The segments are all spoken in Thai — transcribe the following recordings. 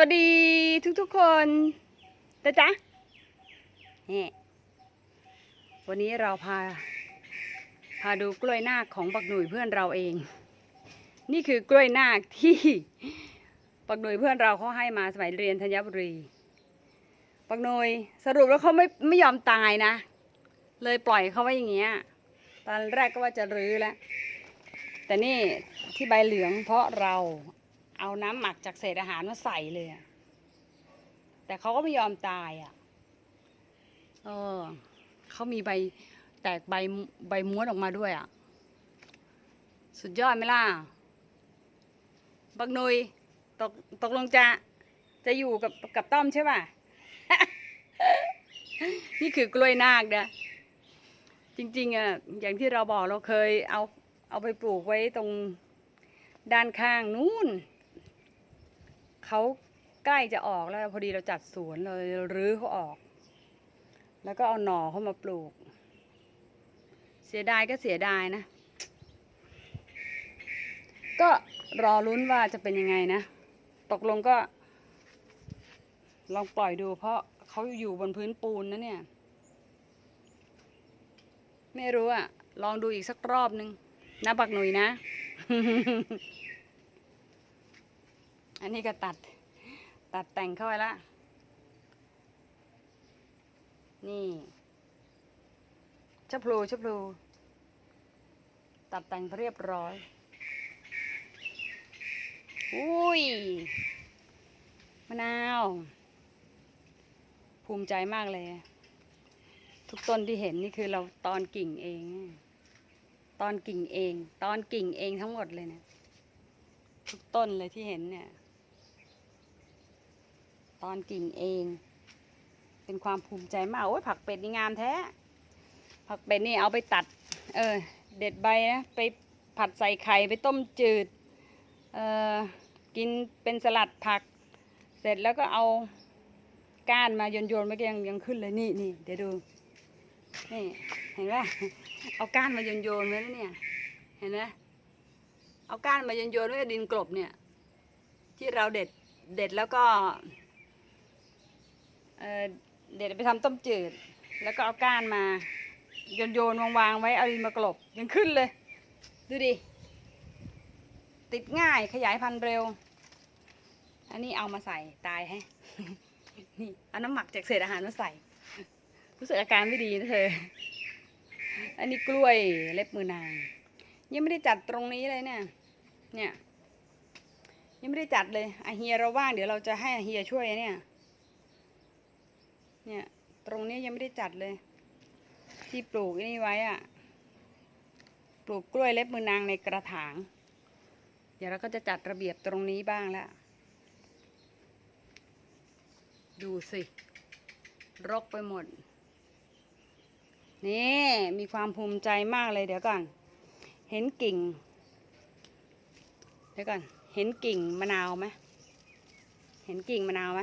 วัสดีทุกๆคนนะจ๊ะนี่วันนี้เราพา พาดูกล้วยนาคของปักหนุ่ยเพื่อนเราเอง นี่คือกล้วยนาคที่ปักหนุ่ยเพื่อนเราเขาให้มาสมัยเรียนธัญบุรี ปักหนุ่ยสรุปแล้วเขาไม่ไม่ยอมตายนะ เลยปล่อยเขาไว้อย่างเงี้ย ตอนแรกก็ว่าจะรื้อแล้ว แต่นี่ที่ใบเหลืองเพราะเรา เอาน้ำหมักจากเศษอาหารมาใส่เลยอะแต่เขาก็ไม่ยอมตายอะ เออ เขามีใบแตกใบใบม้วนออกมาด้วยอะ สุดยอดไหมล่ะ บักนุยตกตกลงจะจะอยู่กับกับต้อมใช่ป่ะ นี่คือกล้วยนาคนะจริงๆอะอย่างที่เราบอกเราเคยเอาเอาไปปลูกไว้ตรงด้านข้างนู้น เขาใกล้จะออกแล้วพอดีเราจัดสวนเลยรื้อเขาออก แล้วก็เอาหน่อเข้ามาปลูก เสียดายก็เสียดายนะ ก็รอลุ้นว่าจะเป็นยังไงนะ ตกลงก็ ลองปล่อยดูเพราะเขาอยู่บนพื้นปูนนะเนี่ย ไม่รู้อะลองดูอีกสักรอบนึงนะบักหนุยนะ อันนี้ก็ตัด ตัดแต่งเข้าไปละ นี่ชะพลูชะพลูตัดแต่งเรียบร้อย อุ้ย มะนาว ภูมิใจมากเลย ทุกต้นที่เห็นนี่คือเราตอนกิ่งเอง ตอนกิ่งเอง ตอนกิ่งเองทั้งหมดเลยเนี่ยทุกต้นเลยที่เห็นเนี่ย ตอนกิ่งเอง เป็นความภูมิใจมากโอ้ยผักเป็ดนี่งามแท้ ผักเป็ดนี่เอาไปตัด เออ เด็ดใบนะ ไปผัดใส่ไข่ไปต้มจืด เออกินเป็นสลัดผัก เสร็จแล้วก็เอาก้านมาโยนโยนๆไปก็ยังยังขึ้นเลยนี่นี่เดี๋ยวดู นี่เห็นไหมเอาก้านมาโยนโยนไว้แล้วเนี่ย เห็นไหมเอาก้านมาโยนโยนไว้ดินกลบเนี่ย ที่เราเด็ดเด็ดแล้วก็ เอ่อเด็ดไปทำต้มจืด แล้วก็เอาก้านมา โยนโยนวางวางๆไว้เอาดินมากลบยังขึ้นเลย ดูดิ ติดง่ายขยายพันธุ์เร็ว อันนี้เอามาใส่ตายให้นี่เอาน้ำหมักจากเศษอาหารมาใส่ รู้สึกอาการไม่ดีนะเธอ อันนี้กล้วยเล็บมือนาง ยังไม่ได้จัดตรงนี้เลยเนี่ย เนี่ย ยังไม่ได้จัดเลยอาเฮียเราว่างเดี๋ยวเราจะให้อาเฮียช่วยเนี่ย เนี่ย ตรงนี้ยังไม่ได้จัดเลย ที่ปลูกนี่ไว้อะปลูกกล้วยเล็บมือนางในกระถาง เดี๋ยวเราก็จะจัดระเบียบตรงนี้บ้างแล้วดูสิ รกไปหมด นี่ มีความภูมิใจมากเลยเดี๋ยวก่อน เห็นกิ่ง เดี๋ยวก่อน เห็นกิ่งมะนาวไหม เห็นกิ่งมะนาวไหม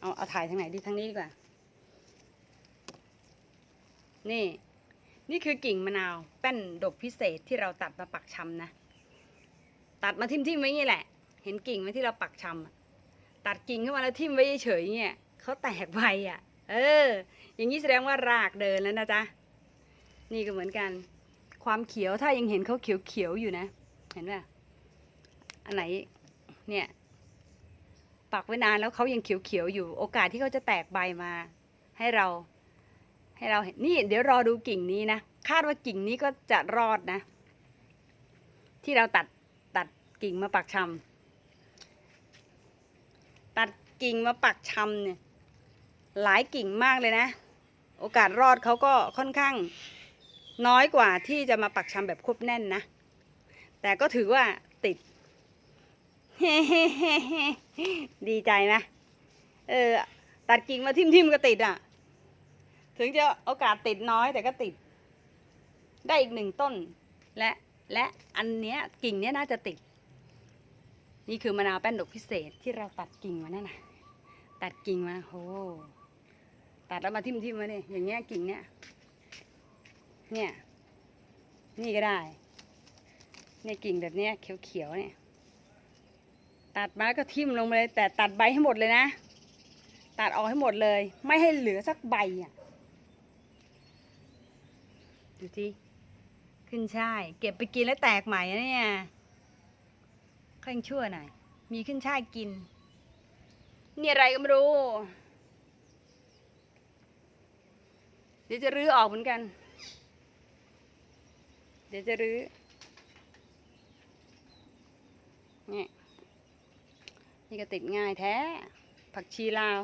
เอาเอาถ่ายทางไหนดีทางนี้ดีกว่า นี่ นี่คือกิ่งมะนาว แป้นดกพิเศษที่เราตัดมาปักชำนะ ตัดมาทิ่มๆไว้งี้แหละ เห็นกิ่งไหมที่เราปักชำอะตัดกิ่งขึ้นมาแล้วทิ่มไว้เฉยๆเงี้ยเขาแตกใบอะ เออ อย่างนี้แสดงว่ารากเดินแล้วนะจ๊ะ นี่ก็เหมือนกัน ความเขียวถ้ายังเห็นเขาเขียวๆอยู่นะ เห็นป่ะ อันไหน เนี่ย ปักไว้นานแล้วเขายังเขียวๆอยู่ โอกาสที่เขาจะแตกใบมา ให้เรา ให้เราเห็นนี่ เดี๋ยวรอดูกิ่งนี้นะคาดว่ากิ่งนี้ก็จะรอดนะ ที่เราตัดตัดกิ่งมาปักชำตัดกิ่งมาปักชำเนี่ย หลายกิ่งมากเลยนะ โอกาสรอดเขาก็ค่อนข้าง น้อยกว่าที่จะมาปักชำแบบควบแน่นนะ แต่ก็ถือว่าติด ดีใจไหมเออ ตัดกิ่งมาทิ่มๆก็ติดอะ ถึงจะโอกาสติดน้อยแต่ก็ติด ได้อีกหนึ่งต้น และและอันเนี้ยกิ่งเนี้ยน่าจะติด นี่คือมะนาวแป้นดกพิเศษที่เราตัดกิ่งมานั่นน่ะ ตัดกิ่งมาโหตัดแล้วมาทิ่มทิมๆมาเนี่ยอย่างเงี้ยกิ่งเนี้ยเนี่ย นี่ก็ได้เนี่ยกิ่งแบบเนี้ยเขียวๆเนี่ย ตัดมาแล้วก็ทิ่มลงไปเลย แต่ตัดใบให้หมดเลยนะ ตัดออกให้หมดเลย ไม่ให้เหลือสักใบอะดูที่ขึ้นช่ายเก็บไปกินแล้วแตกใหม่นะเนี่ยค่อยยังชั่วหน่อยมีขึ้นช่ายกิน นี่อะไรก็ไม่รู้ เดี๋ยวจะรื้อออกเหมือนกัน เดี๋ยวจะรื้อเนี่ย นี่ก็ติดง่ายแท้ ผักชีลาว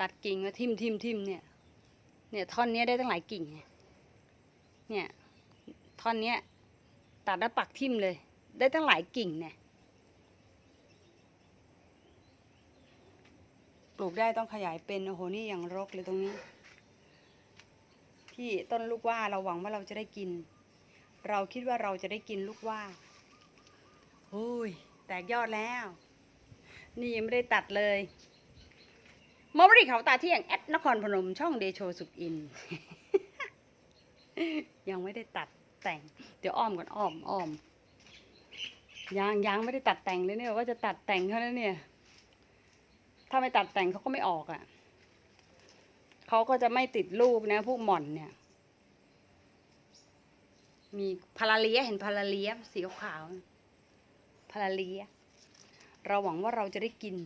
ตัดกิ่งมาทิ่มทิ่มทิ่มเนี่ย เนี่ยท่อนนี้ได้ตั้งหลายกิ่งไงเนี่ย ท่อนนี้ตัดแล้วปักทิ่มเลย ได้ตั้งหลายกิ่งเนี่ย ปลูกได้ต้องขยายเป็นโอ้โหนี่อย่างรกเลยตรงนี้ ที่ต้นลูกว่าเราหวังว่าเราจะได้กิน เราคิดว่าเราจะได้กินลูกว่าโอ้ยแตกยอดแล้ว นี่ยังไม่ได้ตัดเลยมอบริเขาตาเที่ยงแอดนครพนมช่องเดโชสุขอิน ยังไม่ได้ตัดแต่ง เดี๋ยวอ้อมก่อนอ้อมอ้อมยังยังไม่ได้ตัดแต่งเลยเนี่ยว่าจะตัดแต่งเท่านั้นเนี่ย ถ้าไม่ตัดแต่งเขาก็ไม่ออกอะ่ะเขาก็จะไม่ติดลูกนะพวกหม่อนเนี่ย มีพาราเลียเห็นพาราเลียสีขาวพาราเลีย เราหวังว่าเราจะได้กิน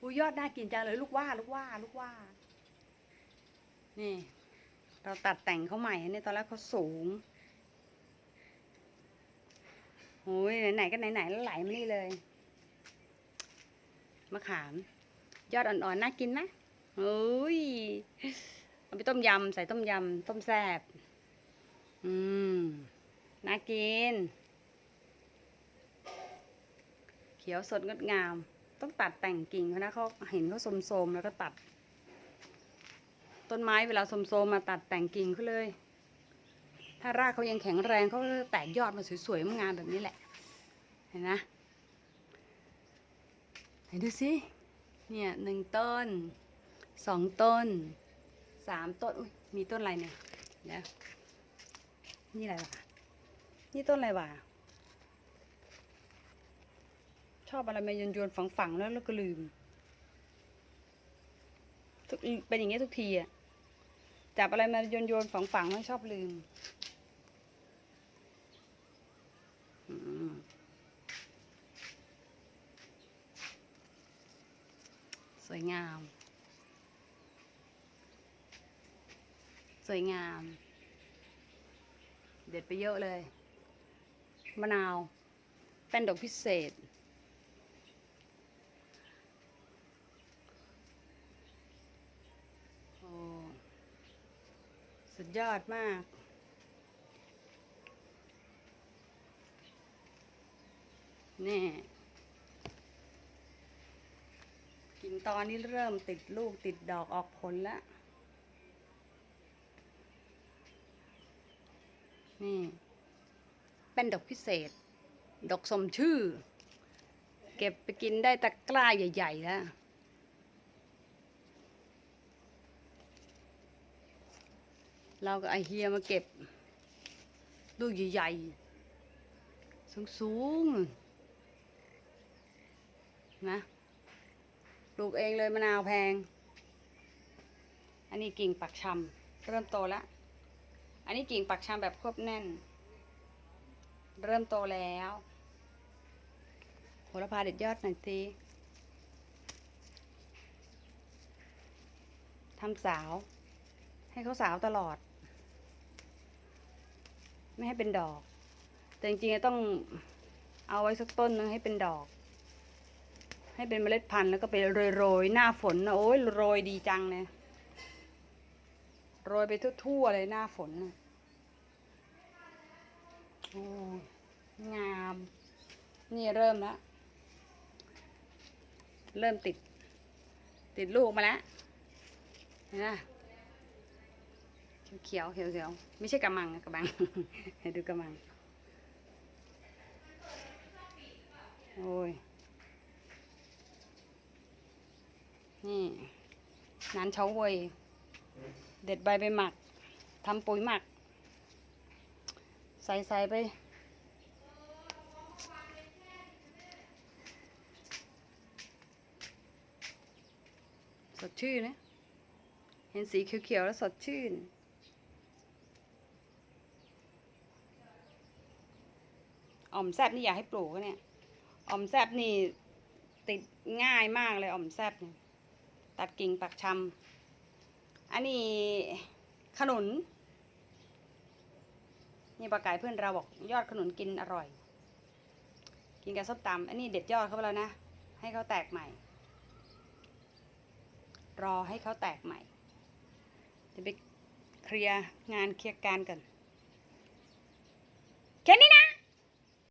อุ้ยยอดน่ากินจังเลยลูกว่าลูกว่าลูกว่า นี่ เราตัดแต่งเขาใหม่เนี่ยตอนแรกเขาสูงโอ้ยไหนๆก็ไหนๆแล้วไหลมานี่เลยมะขาม ยอดอ่อนๆน่ากินนะโอ้ยเอาไปต้มยำใส่ต้มยำต้มแซ่บอืมน่ากิน เขียวสดงดงาม ต้องตัดแต่งกิ่งเขานะเขาเห็นเขาโสมๆแล้วก็ตัด ต้นไม้เวลาโสมๆมาตัดแต่งกิ่งเขาเลย ถ้ารากเขายังแข็งแรงเขาก็แตกยอดมาสวยๆงามแบบนี้แหละ เห็นนะไหนดูสิเนี่ยหนึ่งต้นสองต้นสามต้นอุ้ยมีต้นอะไรเนี่ยเดี๋ยวนี่อะไรวะนี่ต้นอะไรวะ ชอบอะไรมาโยนโยนฝังฝังแล้วแล้วก็ลืมทุกเป็นอย่างเงี้ยทุกทีอะจับอะไรมาโยนโยนฝังฝังแล้วชอบลืมอืมสวยงาม สวยงาม เด็ดไปเยอะเลย มะนาว เป็นดอกพิเศษ โอ้ สุ ดยอดมากนี่กิ่งตอนนี้เริ่มติดลูกติดดอกออกผลแล้ว นี่ เป็นดอกพิเศษ ดอกสมชื่อ เก็บไปกินได้ตะกร้าใหญ่ ๆ แล้ว เราก็ไอเฮียมาเก็บลูกใหญ่ๆ สูงๆ นะปลูกเองเลยมะนาวแพง อันนี้กิ่งปักชำเริ่มโตแล้ว อันนี้กิ่งปักชำแบบควบแน่น เริ่มโตแล้วโหระพาเด็ดยอดหน่อยสิทำสาว ให้เขาสาวตลอด ไม่ให้เป็นดอก แต่จริงๆต้องเอาไว้สักต้นนึงให้เป็นดอก ให้เป็นเมล็ดพันธุ์แล้วก็ไปโรยๆหน้าฝนนะโอ้ยโรยดีจังเนี่ยโรยไปทั่วๆเลยหน้าฝนนะโอ้งาม นี่เริ่มแล้วเริ่มติด ติดลูกมาแล้วนไหม เขียวเขียวเขียวไม่ใช่กระมังกระบังให้ดูกระมัง โอ้ย นี่นานเฉาวยเด็ดใบไปหมักทำปุ๋ยหมัก ใส่ใส่ไปสดชื่นนะ เห็นสีเขียวๆแล้วสดชื่น อ่อมแซบนี่อยากให้ปลูกเนี่ยอ่อมแซบนี่ติดง่ายมากเลยอ่อมแซบเนี่ยตัดกิ่งปักชำอันนี้ขนุนนี่ปลาไก่เพื่อนเราบอกยอดขนุนกินอร่อย กินกับส้มตำอันนี้เด็ดยอดเขาไปแล้วนะ ให้เขาแตกใหม่ รอให้เขาแตกใหม่จะไปเคลียร์งานเคลียร์การกันแค่นี้นะ